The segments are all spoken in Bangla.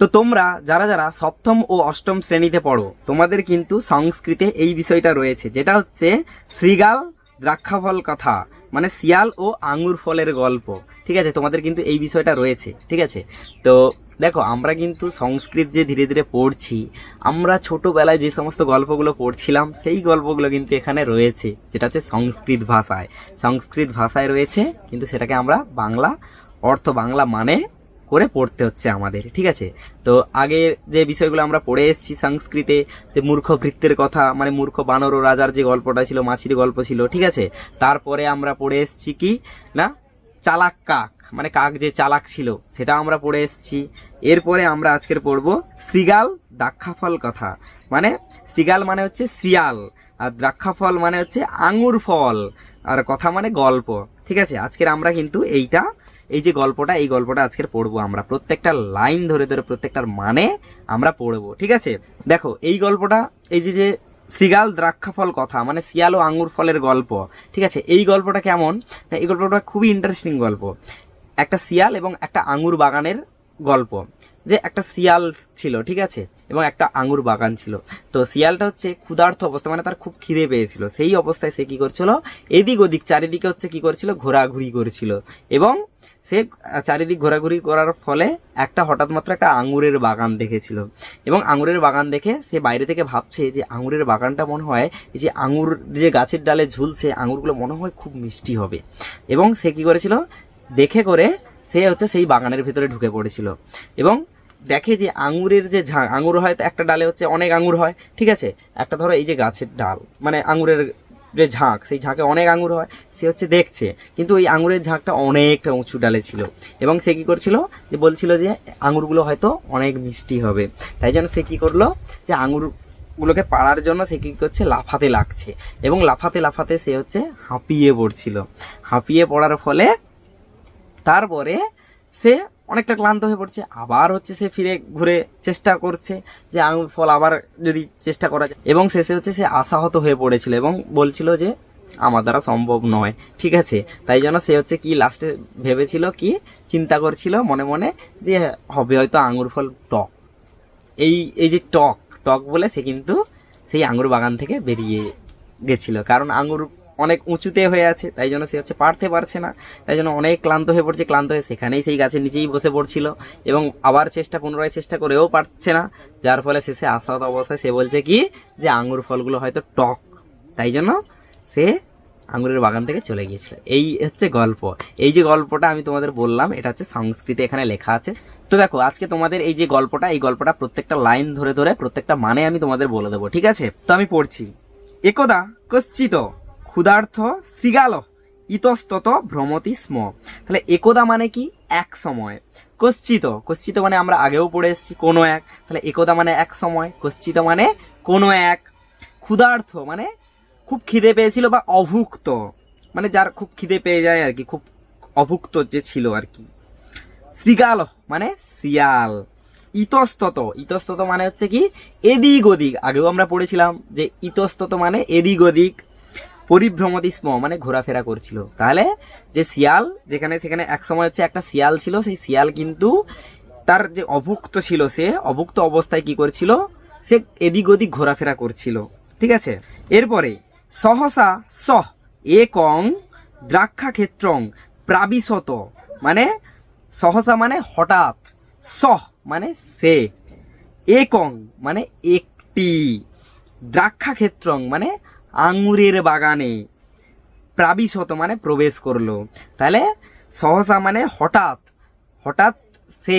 তো তোমরা, যারা যারা সপ্তম ও অষ্টম শ্রেণীতে পড়ো, তোমাদের কিন্তু সংস্কৃতে এই বিষয়টা রয়েছে, যেটা হচ্ছে শ্রীগাল দ্রাক্ষাফল কথা মানে শিয়াল ও আঙ্গুর ফলের গল্প, ঠিক আছে? তোমাদের কিন্তু এই বিষয়টা রয়েছে, ঠিক আছে? তো দেখো, আমরা কিন্তু সংস্কৃত যে ধীরে ধীরে পড়ছি, আমরা ছোটোবেলায় যে সমস্ত গল্পগুলো পড়ছিলাম, সেই গল্পগুলো কিন্তু এখানে রয়েছে, যেটা হচ্ছে সংস্কৃত ভাষায়। সংস্কৃত ভাষায় রয়েছে, কিন্তু সেটাকে আমরা বাংলা, অর্থ বাংলা মানে করে পড়তে হচ্ছে আমাদের, ঠিক আছে? তো আগে যে বিষয়গুলো আমরা পড়ে এসেছি সংস্কৃতে, যে মূর্খ ভৃত্যের কথা মানে মূর্খ বানর ও রাজার যে গল্পটা ছিল, মাছির গল্প ছিল, ঠিক আছে? তারপরে আমরা পড়ে এসেছি কি? না? চালাক কাক মানে কাক যে চালাক ছিল, সেটা আমরা পড়ে এসেছি। এরপরে আমরা আজকের পড়ব শ্রীগাল দাক্ষাফল কথা। মানে শ্রীগাল মানে হচ্ছে শিয়াল, আর দ্রাক্ষাফল মানে হচ্ছে আঙুর ফল, আর কথা মানে গল্প, ঠিক আছে? আজকের আমরা কিন্তু এইটা এই যে গল্পটা, এই গল্পটা আজকের পড়ব আমরা। প্রত্যেকটা লাইন ধরে ধরে, প্রত্যেকটার মানে আমরা পড়ব, ঠিক আছে? দেখো, এই গল্পটা, এই যে যে শ্রীগাল দ্রাক্ষাফল কথা মানে শিয়াল ও আঙুর ফলের গল্প, ঠিক আছে? এই গল্পটা কেমন? এই গল্পটা খুবই ইন্টারেস্টিং গল্প। একটা শিয়াল এবং একটা আঙুর বাগানের গল্প, যে একটা শিয়াল ছিল, ঠিক আছে? এবং একটা আঙুর বাগান ছিল। তো শিয়ালটা হচ্ছে ক্ষুধার্থ অবস্থা মানে তার খুব খিদে পেয়েছিল। সেই অবস্থায় সে কি করছিল? এদিক ওদিক, চারিদিকে হচ্ছে কি করছিল? ঘোরাঘুরি করেছিল। এবং সে চারিদিক ঘোরাঘুরি করার ফলে একটা হঠাৎ মাত্র একটা আঙুরের বাগান দেখেছিল। এবং আঙুরের বাগান দেখে সে বাইরে থেকে ভাবছে যে আঙুরের বাগানটা মনে হয় যে আঙুর যে গাছের ডালে ঝুলছে, আঙুরগুলো মনে হয় খুব মিষ্টি হবে। এবং সে কি করেছিল? দেখে করে সে হচ্ছে সেই বাগানের ভিতরে ঢুকে পড়েছিল। এবং দেখে যে আঙুরের যে ঝাঁ, আঙুর হয়, একটা ডালে হচ্ছে অনেক আঙুর হয়, ঠিক আছে? একটা ধরো এই যে গাছের ডাল মানে আঙুরের যে ঝাঁক, সেই ঝাঁকে অনেক আঙুর হয়, সে হচ্ছে দেখছে। কিন্তু ওই আঙুরের ঝাঁকটা অনেকটা উঁচু ডালে ছিল। এবং সে কী করছিল? যে বলছিল যে আঙুরগুলো হয়তো অনেক মিষ্টি হবে। তাই জন্য সে কী করল? যে আঙুর গুলোকে পাড়ার জন্য সে কী করছে? লাফাতে লাগছে। এবং লাফাতে লাফাতে সে হচ্ছে হাঁপিয়ে পড়ছিল। হাঁপিয়ে পড়ার ফলে তারপরে সে অনেকটা ক্লান্ত হয়ে পড়ছে। আবার হচ্ছে সে ফিরে ঘুরে চেষ্টা করছে যে আঙুর ফল আবার যদি চেষ্টা করা যায়। এবং শেষে হচ্ছে সে আশাহত হয়ে পড়েছিল এবং বলছিল যে, আমার দ্বারা সম্ভব নয়। ঠিক আছে? তাই জন্য সে হচ্ছে কি লাস্টে ভেবেছিল কি, চিন্তা করছিল মনে মনে যে, হবে হয়তো আঙুর ফল টক। এই এই যে টক টক বলে সে কিন্তু সেই আঙুর বাগান থেকে বেরিয়ে গেছিল। কারণ আঙুর অনেক উঁচুতে হয়ে আছে, তাই জন্য সে হচ্ছে পারতে পারছে না। তাই জন্য অনেক ক্লান্ত হয়ে পড়ছে, ক্লান্ত হয়ে সেখানেই সেই গাছের নিচেই বসে পড়ছিল এবং আবার চেষ্টা, পুনরায় চেষ্টা করেও পারছে না। যার ফলে শেষে আশাহত অবস্থায় সে বলছে কি? যে আঙুর ফলগুলো হয়তো টক। তাই জন্য সে আঙুরের বাগান থেকে চলে গিয়েছিল। এই হচ্ছে গল্প। এই যে গল্পটা আমি তোমাদের বললাম, এটা হচ্ছে সংস্কৃতে এখানে লেখা আছে। তো দেখো, আজকে তোমাদের এই যে গল্পটা, এই গল্পটা প্রত্যেকটা লাইন ধরে ধরে, প্রত্যেকটা মানে আমি তোমাদের বলে দেবো, ঠিক আছে? তো আমি পড়ছি। একদা কশ্চিত। ক্ষুধার্থ শৃগাল ইতস্তত ভ্রমতি স্ম। তাহলে একদা মানে কি? এক সময়। কশ্চিত কশ্চিত মানে আমরা আগেও পড়ে এসেছি, কোনো এক। তাহলে একদা মানে এক সময়, কশ্চিত মানে কোনো এক। ক্ষুধার্থ মানে খুব খিদে পেয়েছিল বা অভুক্ত। মানে যার খুব খিদে পেয়ে যায় আর কি, খুব অভুক্ত যে ছিল আর কি। শৃগাল মানে শিয়াল। ইতস্তত ইতস্তত মানে হচ্ছে কি? এদিক ওদিক। আগেও আমরা পড়েছিলাম যে ইতস্তত মানে এদিক ওদিক। পরিভ্রমতি স্ম মানে ঘোরাফেরা করছিল। তাহলে যে শিয়াল, যেখানে সেখানে এক সময় হচ্ছে একটা শিয়াল ছিল, সেই শিয়াল কিন্তু তার যে অভুক্ত ছিল সে, অভুক্ত অবস্থায় কি করছিল? সে এদিক ওদিক ঘোরাফেরা করছিল। ঠিক আছে? এরপরে, সহসা সহ, একং দ্রাক্ষা ক্ষেত্রং প্রাবিশত মানে সহসা মানে হঠাৎ, সহ মানে সে, একং মানে একটি দ্রাক্ষা ক্ষেত্রং মানে আঙুরের বাগানে প্রাবিশত মানে প্রবেশ করল। তাহলে সহসা মানে হঠাৎ হঠাৎ সে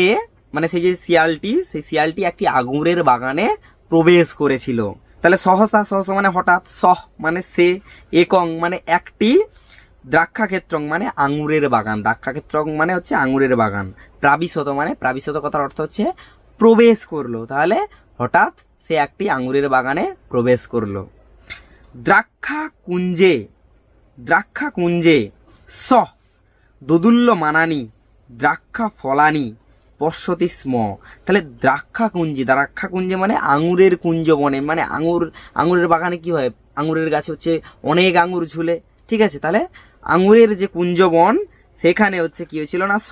মানে সেই যে শিয়ালটি সেই শিয়ালটি একটি আঙুরের বাগানে প্রবেশ করেছিল। তাহলে সহসা সহসা মানে হঠাৎ, সহ মানে সে, একং মানে একটি দ্রাক্ষাক্ষেত্রং মানে আঙুরের বাগান। দ্রাক্ষাক্ষেত্রং মানে হচ্ছে আঙুরের বাগান। প্রাবিশত মানে প্রাবিশত কথার অর্থ হচ্ছে প্রবেশ করল। তাহলে হঠাৎ সে একটি আঙুরের বাগানে প্রবেশ করল। দ্রাক্ষা কুঞ্জে দ্রাক্ষা কুঞ্জে স দোদুল্য মানানি দ্রাক্ষা ফলানি পশ্যতি স্ম। তাহলে দ্রাক্ষা কুঞ্জে দ্রাক্ষা কুঞ্জে মানে আঙুরের কুঞ্জ বনে মানে আঙুর, আঙুরের বাগানে কি হয়? আঙুরের গাছে হচ্ছে অনেক আঙুর ঝুলে, ঠিক আছে? তাহলে আঙুরের যে কুঞ্জ বন, সেখানে হচ্ছে কি হয়েছিল না? স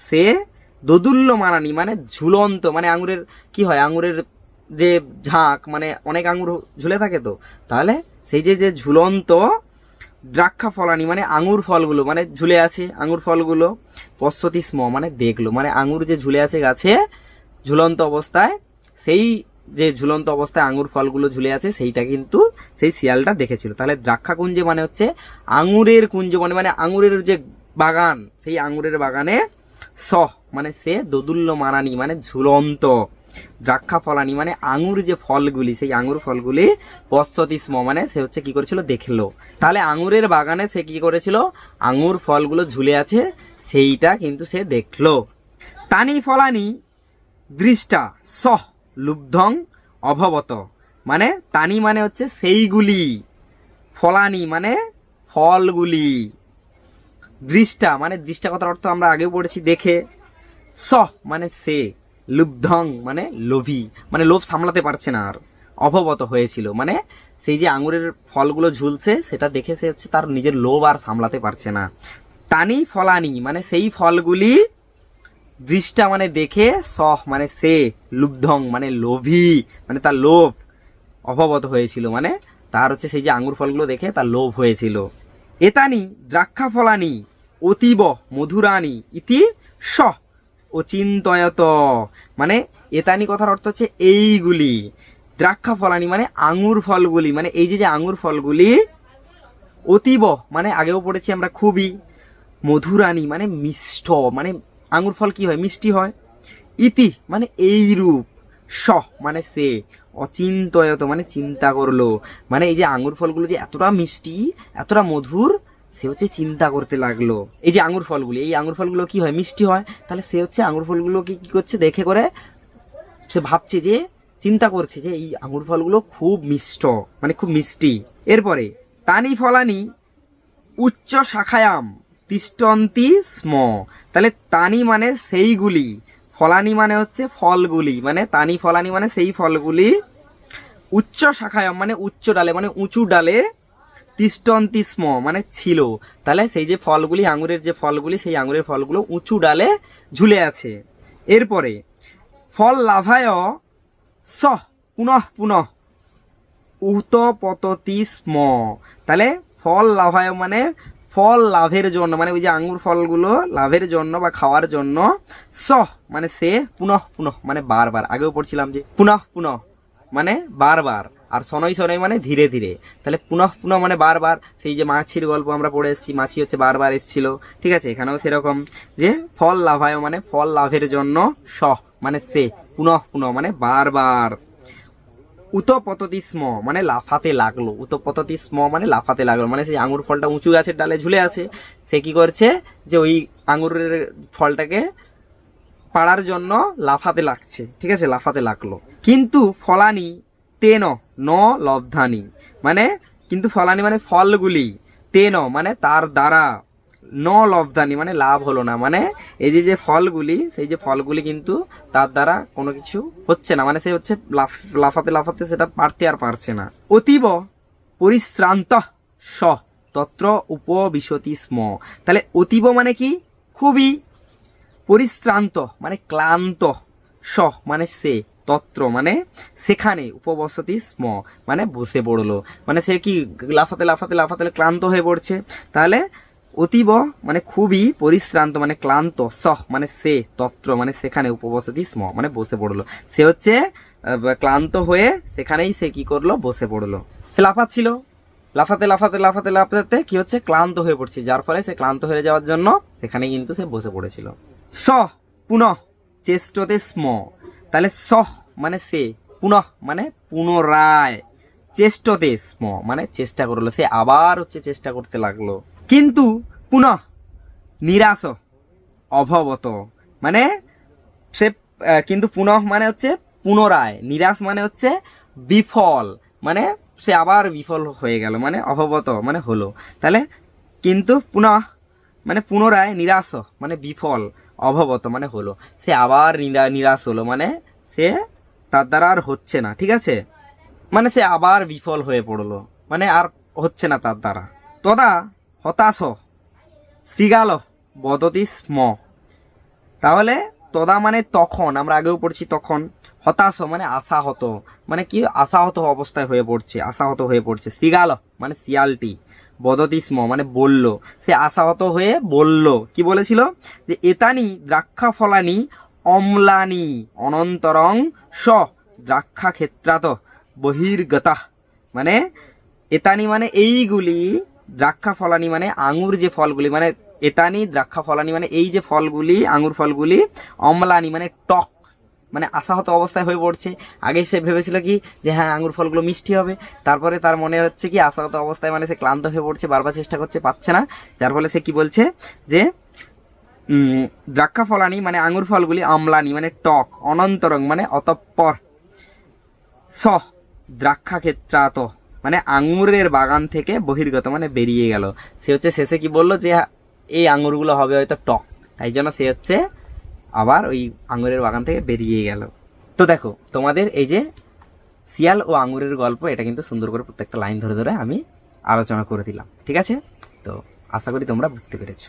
সে দোদুল্য মানানি মানে ঝুলন্ত মানে আঙুরের, কি হয়? আঙুরের যে ঝাঁক মানে অনেক আঙুর ঝুলে থাকে তো, তাহলে সেই যে যে ঝুলন্ত দ্রাক্ষা ফলানি মানে আঙুর ফলগুলো মানে ঝুলে আছে আঙুর ফলগুলো পশ্চতি স্ম মানে দেখল মানে আঙুর যে ঝুলে আছে গাছে, ঝুলন্ত অবস্থায়, সেই যে ঝুলন্ত অবস্থায় আঙুর ফলগুলো ঝুলে আছে, সেইটা কিন্তু সেই শিয়ালটা দেখেছিল। তাহলে দ্রাক্ষা কুঞ্জ মানে হচ্ছে আঙুরের কুঞ্জ মানে মানে আঙুরের যে বাগান, সেই আঙুরের বাগানে সহ মানে সে দোদুল্য মানানি মানে ঝুলন্ত দ্রাক্ষা ফলানি মানে আঙুর যে ফলগুলি, সেই আঙুর ফলগুলি পশ্চতিস্ম মানে সে হচ্ছে কি করেছিল, দেখল। তাহলে আঙুরের বাগানে সে কি করেছিল? আঙুর ফলগুলো ঝুলে আছে, সেইটা কিন্তু সে দেখল। তানি ফলানি দৃষ্টা সহ লুব্ধং অভবত। মানে তানি মানে হচ্ছে সেইগুলি, ফলানি মানে ফলগুলি। দৃষ্টা মানে দৃষ্টা কথার অর্থ আমরা আগেও পড়েছি, দেখে। স মানে সে। লুব্ধং মানে লোভী মানে লোভ সামলাতে পারছে না আর, অভবত হয়েছিল। মানে সেই যে আঙুরের ফলগুলো ঝুলছে, সেটা দেখে সে হচ্ছে তার নিজের লোভ আর সামলাতে পারছে না। তানি ফলানি মানে সেই ফলগুলি দৃষ্টা মানে দেখে সহ মানে সে লুব্ধং মানে লোভী মানে তার লোভ অভাবত হয়েছিল। মানে তার হচ্ছে সেই যে আঙ্গুর ফলগুলো দেখে তার লোভ হয়েছিল। এতানি দ্রাক্ষা ফলানি অতীব মধুরানি ইতি স অচিন্তয়ত। মানে এতানি কথার অর্থ হচ্ছে এইগুলি। দ্রাক্ষা ফলানি মানে আঙুর ফলগুলি। মানে এই যে যে আঙুর ফলগুলি অতীব মানে আগেও পড়েছি আমরা খুবই, মধুরানি মানে মিষ্ট মানে আঙুর ফল কি হয়? মিষ্টি হয়। ইতি মানে এই রূপ স মানে সে, অচিন্তয়ত মানে চিন্তা করল। মানে এই যে আঙুর ফলগুলো যে এতটা মিষ্টি, এতটা মধুর সে হচ্ছে চিন্তা করতে লাগল। এই যে আঙুর ফলগুলি, এই আঙুর ফলগুলো কি হয়? মিষ্টি হয়। তাহলে সে হচ্ছে আঙুর ফলগুলোকে কি করছে? দেখে করে সে ভাবছে যে, চিন্তা করছে যে এই আঙুর ফলগুলো খুব মিষ্ট মানে খুব মিষ্টি। এরপরে, তানি ফলানি উচ্চ শাখায়াম তিষ্টন্তি স্ম। তাহলে তানি মানে সেইগুলি, ফলানি মানে হচ্ছে ফলগুলি মানে তানি ফলানি মানে সেই ফলগুলি উচ্চ শাখায়াম মানে উচ্চ ডালে মানে উঁচু ডালে তিষ্টন্তি স্ম মানে ছিল। তাহলে সেই যে ফলগুলি, আঙুরের যে ফলগুলি, সেই আঙুরের ফলগুলো উঁচু ডালে ঝুলে আছে। এরপরে, ফল লাভায় স পুনঃ পুনঃ উত পততি স্ম। তাহলে ফল লাভায় মানে ফল লাভের জন্য মানে ওই যে আঙ্গুর ফলগুলো লাভের জন্য বা খাওয়ার জন্য স মানে সে পুনঃ পুনঃ মানে বারবার। আগেও পড়ছিলাম যে পুনঃ পুনঃ মানে বারবার। আর শনৈ শনৈ মানে ধীরে ধীরে। তাহলে পুনঃ পুনঃ মানে বারবার সেই যে মাছির গল্প আমরা পড়ে এসেছি, মাছি হচ্ছে বারবার এসেছিল, ঠিক আছে? এখানেও সেরকম যে ফল লাভায় মানে ফল লাভের জন্য স মানে সে, পুনঃ পুনঃ মানে বারবার। উতপততিস্ম মানে লাফাতে লাগল, উতপততিস্ম মানে লাফাতে লাগল মানে সেই আঙুর ফলটা উঁচু গাছের ডালে ঝুলে আছে, সে কি করছে? যে ওই আঙুরের ফলটাকে পাড়ার জন্য লাফাতে লাগছে, ঠিক আছে? লাফাতে লাগল। কিন্তু ফলানি তেন, ন লব্ধানি। মানে কিন্তু ফলানি মানে ফলগুলি। তেন মানে তার দ্বারা। ন লব্ধানি মানে লাভ হলো না। মানে এই যে যে ফলগুলি, সেই যে ফলগুলি কিন্তু তার দ্বারা কোনো কিছু হচ্ছে না। মানে সে হচ্ছে লাফ- লাফাতে লাফাতে সেটা পারতে আর পারছে না। অতীব পরিশ্রান্ত স, তত্র উপবিশতি স্ম। তাহলে অতীব মানে কি? খুবই পরিশ্রান্ত মানে ক্লান্ত স মানে সে। তত্র মানে সেখানে উপবসতি স্ম মানে বসে পড়ল। মানে সে কি লাফাতে লাফাতে লাফাতে ক্লান্ত হয়ে পড়ছে? তাহলে অতীব মানে খুবই পরিশ্রান্ত মানে ক্লান্ত, সহ মানে সে তত্র মানে সেখানে উপবসতি স্ম মানে বসে পড়ল। সে হচ্ছে ক্লান্ত হয়ে সেখানেই সে কি করল? বসে পড়ল। সে লাফাচ্ছিল। লাফাতে লাফাতে লাফাতে লাফাতে কি হচ্ছে? ক্লান্ত হয়ে পড়ছে। যার ফলে সে ক্লান্ত হয়ে যাওয়ার জন্য সেখানে কিন্তু সে বসে পড়েছিল। স পুনঃ, চেষ্টতে স্ম। তাহলে সহ মানে সে পুনঃ মানে পুনরায় চেষ্টতে স্ম মানে চেষ্টা করল, সে আবার হচ্ছে চেষ্টা করতে লাগল। কিন্তু পুনঃ নিরাশ, অভবত মানে সে কিন্তু পুনঃ মানে হচ্ছে পুনরায়, নিরাশ মানে হচ্ছে বিফল মানে সে আবার বিফল হয়ে গেল মানে অভবত মানে হলো। তাহলে কিন্তু পুনঃ মানে পুনরায় নিরাশ মানে বিফল, অভবত মানে হলো। সে আবার নিরা- নিরাশ হলো মানে সে তার দ্বারা আর হচ্ছে না, ঠিক আছে? মানে সে আবার বিফল হয়ে পড়ল। মানে আর হচ্ছে না তার দ্বারা। তদা হতাশ শৃগাল বদতি স্ম। তাহলে তদা মানে তখন, আমরা আগেও পড়ছি তখন। হতাশ মানে আশাহত। মানে কি? আশাহত অবস্থায় হয়ে পড়ছে, আশাহত হয়ে পড়ছে। শ্রীগাল মানে শিয়ালটি বদতিস্ম মানে বলল। সে আশাহত হয়ে বলল। কি বলেছিল? যে, এতানি দ্রাক্ষা ফলানি অম্লানি অনন্তরং স দ্রাক্ষা ক্ষেত্রাত বহির্গতা। মানে এতানি মানে এইগুলি দ্রাক্ষা ফলানি মানে আঙুর যে ফলগুলি মানে এতানি দ্রাক্ষা ফলানি মানে এই যে ফলগুলি, আঙুর ফলগুলি অম্লানি মানে টক মানে আশাহত অবস্থায় হয়ে পড়ছে। আগে সে ভেবেছিল কি যে হ্যাঁ আঙুর ফলগুলো মিষ্টি হবে। তারপরে তার মনে হচ্ছে কি আশাহত অবস্থায় মানে সে ক্লান্ত হয়ে পড়ছে, বারবার চেষ্টা করছে, পাচ্ছে না। যার ফলে সে কি বলছে যে দ্রাক্ষা ফলানি মানে আঙুর ফলগুলি আমলানি মানে টক, অনন্তরং মানে অতঃপর। স দ্রাক্ষা ক্ষেত্রাত মানে আঙুরের বাগান থেকে বহির্গত মানে বেরিয়ে গেল। সে হচ্ছে শেষে কি বলল যে, এই আঙুরগুলো হবে হয়তো টক, তাই জন্য সে হচ্ছে আবার ওই আঙুরের বাগান থেকে বেরিয়ে গেল। তো দেখো, তোমাদের এই যে শিয়াল ও আঙুরের গল্প, এটা কিন্তু সুন্দর করে প্রত্যেকটা লাইন ধরে ধরে আমি আলোচনা করে দিলাম, ঠিক আছে? তো আশা করি তোমরা বুঝতে পেরেছ।